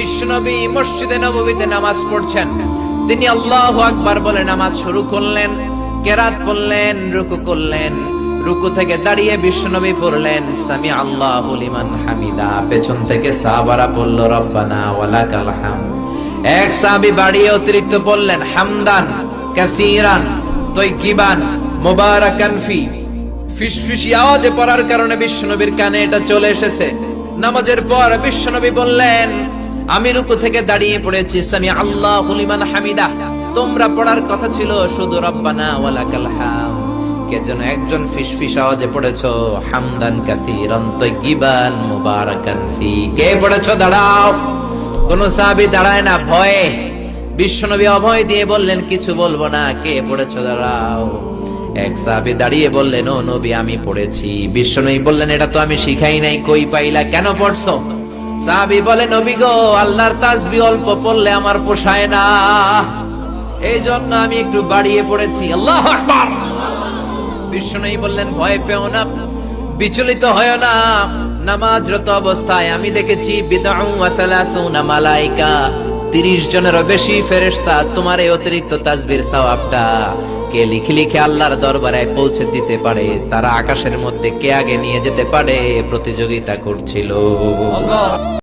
বিশ্বনবী মসজিদে নববীতে নামাজ পড়ছেন। তিনি আল্লাহ আকবার বলে নামাজ শুরু করলেন, কেরাত পড়লেন রুকু করলেন। রুকু থেকে দাঁড়িয়ে বিশ্বনবী পড়লেন সামি আল্লাহ লিমান হামিদা। পেছন থেকে সাহাবারা পড়ল রব্বানা ওয়ালাকাল হামদ। এক সাহাবী বাড়িয়ে অতিরিক্ত বললেন, হামদান, কাসীরান তৈকিবান মুবারাকান ফি। ফিসফিসি আওয়াজে পড়ার কারণে বিশ্বনবীর কানে এটা চলে এসেছে। নামাজের পর বিশ্বনবী বললেন আমি রুকু থেকে দাঁড়িয়ে পড়েছি। সামি আল্লাহ লিমান হামিদা। তোমরা পড়ার কথা ছিল শুধু রব্বানা ওয়ালাকাল হাম। কে যেন একজন ফিসফিস আওয়াজে পড়েছো, হামদান কাসীরান তৈকিবান মুবারাকান ফি। কে পড়েছো? দাঁড়াও। কোন সাহাবী দাঁড়ায় না, ভয়ে। বিশ্বনবী অভয় দিয়ে বললেন, কিছু বলব না, কে পড়েছ? দাঁড়াও। এক সাহাবী দাঁড়িয়ে বললেন, ও নবী, আমি পড়েছি। বিশ্বনবী বললেন, এটা তো আমি শিখাই নাই, কই পাইলা? কেন পড়ছো? সাহাবী বলে, নবী গো, আল্লাহর তাসবি অল্প পড়লে আমার পোষায় না। এই জন্য আমি একটু বাড়িয়ে পড়েছি। আল্লাহ বিষ্ণু বললেন, ভয় পেও না, বিচলিত হয় না। নামাজরত অবস্থায় আমি দেখেছি মালাইকা। 30 জনেরও বেশি ফেরেশতা তোমার এই অতিরিক্ত তাজবির সওয়াবটা। কে লিখে লিখে আল্লাহর দরবারে পৌঁছে দিতে পারে, তারা আকাশের মধ্যে কে আগে নিয়ে যেতে পারে, প্রতিযোগিতা করছিল।